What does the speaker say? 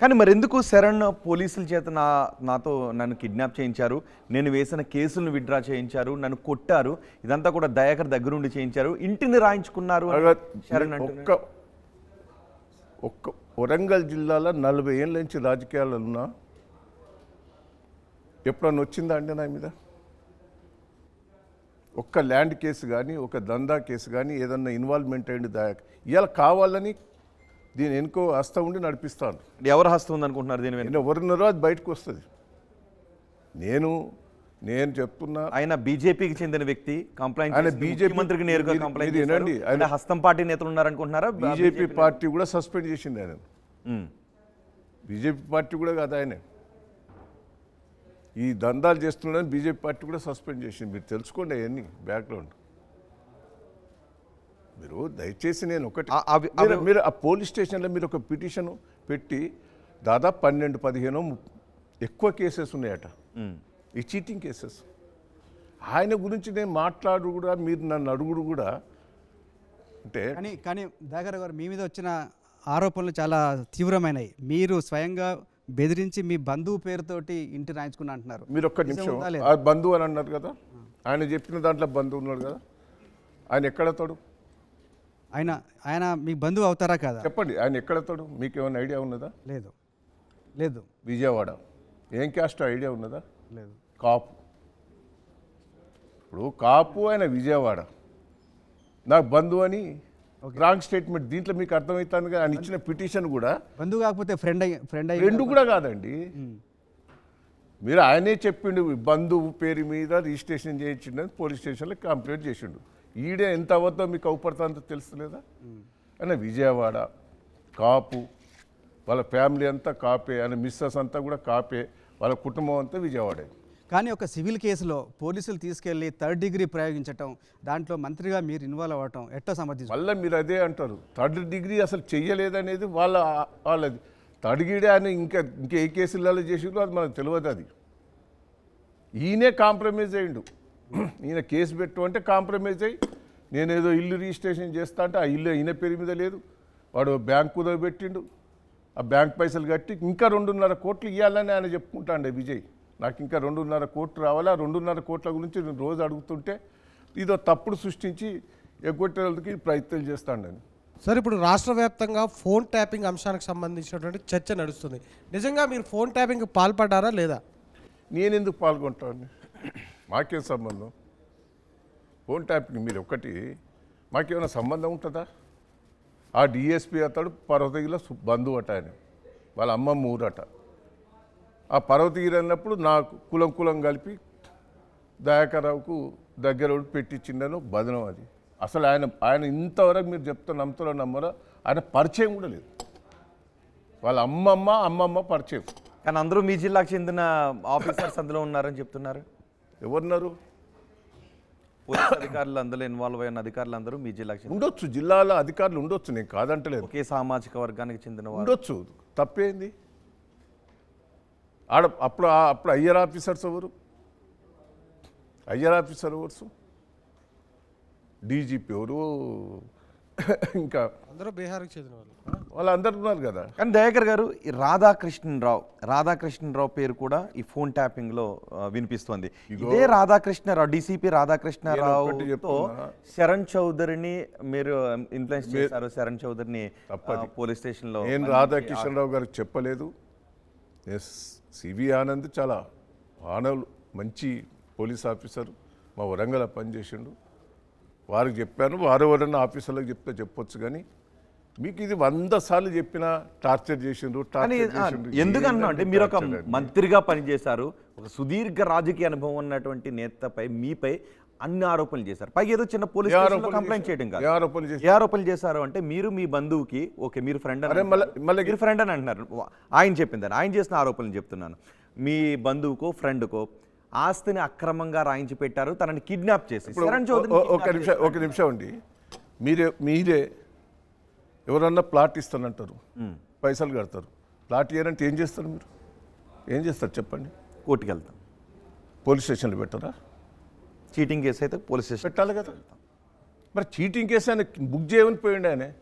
కానీ మరి ఎందుకు శరణ్ పోలీసుల చేత నా నాతో నన్ను కిడ్నాప్ చేయించారు? నేను వేసిన కేసులను విత్డ్రా చేయించారు నన్ను కొట్టారు ఇదంతా కూడా దయాకర్ దగ్గరుండి చేయించారు. ఇంటిని రాయించుకున్నారు శరణ్. ఒక్క ఒక్క వరంగల్ జిల్లాలో నలభై ఏళ్ళ నుంచి రాజకీయాలు ఉన్నా ఎప్పుడన్నా వచ్చిందా అండి నా మీద? ఒక్క ల్యాండ్ కేసు కానీ ఒక దందా కేసు కానీ ఏదన్నా ఇన్వాల్వ్మెంట్ అయ్యింది దాకా ఇవాళ కావాలని దీని ఎనుకో హస్తం ఉండి నడిపిస్తాను. ఎవరు హస్తం ఉంది అనుకుంటున్నారు దీని వెనుక? నేను ఎవరున్నారో అది బయటకు వస్తుంది. నేను నేను చెప్తున్నా. ఆయన బీజేపీకి చెందిన వ్యక్తి కంప్లైంట్ ఆయన BJP ముఖ్యమంత్రికి నేరుగా కంప్లైంట్. వినండి, ఆయన- హస్తం పార్టీ నేతలు ఉన్నారనుకుంటున్నారా? బీజేపీ పార్టీ కూడా సస్పెండ్ చేసింది ఆయన. బీజేపీ పార్టీ కూడా కాదు ఆయన. ఈ దందాలు చేస్తున్నాడని బీజేపీ పార్టీ కూడా సస్పెండ్ చేసింది. మీరు తెలుసుకోండి అవన్నీ బ్యాక్గ్రౌండ్. మీరు దయచేసి నేను ఒకటి మీరు- ఆ పోలీస్ స్టేషన్లో మీరు ఒక పిటిషన్ పెట్టి దాదాపు పన్నెండు పదిహేను ఎక్కువ కేసెస్ ఉన్నాయట. ఈ చీటింగ్ కేసెస్. ఆయన గురించి నేను మాట్లాడు కూడా మీరు నన్ను అడుగుడు కూడా అంటే కానీ కానీ దాగర్ గారు మీ మీద వచ్చిన ఆరోపణలు చాలా తీవ్రమైనవి. మీరు స్వయంగా బెదిరించి మీ బంధువు పేరుతోటి ఇంటి రాయించుకుని అంటున్నారు. మీరు ఒక్క నిమిషం. బంధువు అని అన్నారు కదా? ఆయన చెప్పిన దాంట్లో బంధువు ఉన్నాడు కదా? ఆయన ఎక్కడతాడు ఆయన ఆయన మీ బంధువు అవుతారా కదా? చెప్పండి ఆయన ఎక్కడతాడు మీకు ఏమైనా ఐడియా ఉన్నదా? లేదు. లేదు. విజయవాడ. ఏం క్యాస్ట్ ఐడియా ఉన్నదా? లేదు. కాపు. ఇప్పుడు కాపు ఆయన విజయవాడ. నాకు బంధువు అని రాంగ్ స్టేట్మెంట్ దీంట్లో మీకు అర్థమవుతుంది కదా ఆయన ఇచ్చిన పిటిషన్ కూడా. బంధువు కాకపోతే ఫ్రెండ్ అయ్యి ఫ్రెండ్ అయ్యి రెండు కూడా కాదండి. మీరు ఆయనే చెప్పిండు బంధువు పేరు మీద రిజిస్ట్రేషన్ చేయించిండని పోలీస్ స్టేషన్లో కంప్లైంట్ చేసిండు. ఈడే ఎంత అవద్దో మీకు అవుపడుతుందో తెలుస్తలేదా? ఆయన విజయవాడ కాపు వాళ్ళ ఫ్యామిలీ అంతా కాపే ఆయన మిస్సెస్ అంతా కూడా కాపే వాళ్ళ కుటుంబం అంతా విజయవాడే. కానీ ఒక సివిల్ కేసులో పోలీసులు తీసుకెళ్ళి థర్డ్ డిగ్రీ ప్రయోగించటం దాంట్లో మంత్రిగా మీరు ఇన్వాల్వ్ అవ్వటం ఎట్టో సమర్థించు? మళ్ళీ మీరు అదే అంటారు. థర్డ్ డిగ్రీ అసలు చెయ్యలేదనేది వాళ్ళ వాళ్ళది. డిగ్రీ అని ఇంకా ఇంకా ఏ కేసులలో చేసిండ్రో అది మనకు తెలియదు అది. ఈయనే కాంప్రమైజ్ అయ్యిండు. ఈయన కేసు పెట్టు అంటే కాంప్రమైజ్ అయ్యి నేనేదో ఇల్లు రిజిస్ట్రేషన్ చేస్తా అంటే ఆ ఇల్లు ఈయన పేరు మీద లేదు. వాడు బ్యాంకు పెట్టిండు. ఆ బ్యాంక్ పైసలు కట్టి ఇంకా రెండున్నర కోట్లు ఇవ్వాలని ఆయన చెప్పుకుంటాండే విజయ్. నాకు ఇంకా రెండున్నర కోట్లు రావాలి. ఆ రెండున్నర కోట్ల గురించి నేను రోజు అడుగుతుంటే ఇదో తప్పుడు సృష్టించి ఎగ్గొట్టేందుకు ప్రయత్నం చేస్తాడని సార్ ఇప్పుడు రాష్ట్ర వ్యాప్తంగా ఫోన్ ట్యాపింగ్ అంశానికి సంబంధించినటువంటి చర్చ నడుస్తుంది. నిజంగా మీరు ఫోన్ ట్యాపింగ్ పాల్పడ్డారా లేదా? నేను ఎందుకు పాల్గొంటాను? మాకేం సంబంధం? ఫోన్ ట్యాప్కి మీరు ఒకటి మాకేమైనా సంబంధం ఉంటుందా? ఆ డిఎస్పీ అతడు పర్వతగిరిలో బంధువు అట ఆయన. వాళ్ళ అమ్మమ్మ ఊరట ఆ పర్వతగిరి అన్నప్పుడు నాకు కులం కులం కలిపి దయాకరావుకు దగ్గర పెట్టించిండను బదనం అది. అసలు ఆయన ఆయన ఇంతవరకు మీరు చెప్తా నమ్ముతారో నమ్మరో ఆయన పరిచయం కూడా లేదు. వాళ్ళ అమ్మమ్మ అమ్మమ్మ పరిచయం. కానీ అందరూ మీ జిల్లాకు చెందిన ఆఫీసర్స్ అందులో ఉన్నారని చెప్తున్నారు. ఎవరున్నారు? పోలీస్ అధికారులు అందులో ఇన్వాల్వ్ అయిన అధికారులు అందరూ మీ జిల్లాకు ఉండొచ్చు జిల్లాలో అధికారులు ఉండొచ్చు నేను కాదంటలేదు. ఒకే సామాజిక వర్గానికి చెందిన వారు. ఉండొచ్చు తప్పేంది? ఆడ అప్పుడు అప్పుడు అయ్యర్ ఆఫీసర్స్ ఎవరు? అయ్యర్ ఆఫీసర్ ఎవరు? డీజీపీ ఎవరు? ఇంకా అందరూ బీహార్కి చెందిన వాళ్ళు. వాళ్ళందరూ ఉన్నారు కదా. కానీ దయాకర్ గారు ఈ రాధాకృష్ణరావు రాధాకృష్ణరావు పేరు కూడా ఈ ఫోన్ ట్యాపింగ్లో వినిపిస్తోంది. ఇదే రాధాకృష్ణరావు డీసీపీ చెప్తున్నా. శరణ్ చౌదరిని మీరు ఇన్ఫ్లుయెన్స్ చేశారు శరణ్ చౌదరిని పోలీస్ స్టేషన్లో. నేను రాధాకిషన్ రావు గారికి చెప్పలేదు. ఎస్ సివి ఆనంద్ చాలా ఆనవులు మంచి పోలీస్ ఆఫీసర్ మా వరంగల్ పనిచేసిండు. వారికి చెప్పాను వారు ఎవరన్నా ఆఫీసర్లకు చెప్తే చెప్పొచ్చు కానీ మీకు ఇది వంద సార్లు చెప్పినా టార్చర్ చేసిండ్రు కానీ టార్చర్ ఆ, చేసిండ్రు. ఎందుకు అన్నా అంటే మీరు ఒక? మంత్రిగా పనిచేశారు ఒక సుదీర్ఘ రాజకీయ అనుభవం ఉన్నటువంటి నేతపై మీపై అన్ని ఆరోపణలు చేశారు. పైగా ఏదో చిన్న పోలీస్ కంప్లైంట్? చేయడం కాదు. ఏ ఆరోపణలు చేశారు? ఏ ఆరోపణలు చేశారు అంటే మీరు మీ బంధువుకి ఓకే మీరు ఫ్రెండ్ మళ్ళా- మీరు ఫ్రెండ్ అని అంటున్నారు. ఆయన చెప్పింది ఆయన చేసిన ఆరోపణలు చెప్తున్నాను. మీ బంధువుకో ఫ్రెండ్కో ఆస్తిని అక్రమంగా రాయించి పెట్టారు తనని కిడ్నాప్ చేసి. ఒక నిమిషం ఒక నిమిషం అండి మీరే మీరే ఎవరన్నా ప్లాట్ ఇస్తానంటారు. పైసలు కడతారు. ప్లాట్ ఇయ్యారంటే ఏం చేస్తారు మీరు? ఏం చేస్తారు చెప్పండి. కోర్టుకి వెళ్తాం పోలీస్ స్టేషన్లో పెట్టరా? చీటింగ్ కేసు అయితే పోలీస్ స్టేషన్ పెట్టాలి కదా. మరి చీటింగ్ కేసు ఆయన బుక్ చేయమని పోయిండు ఆయన.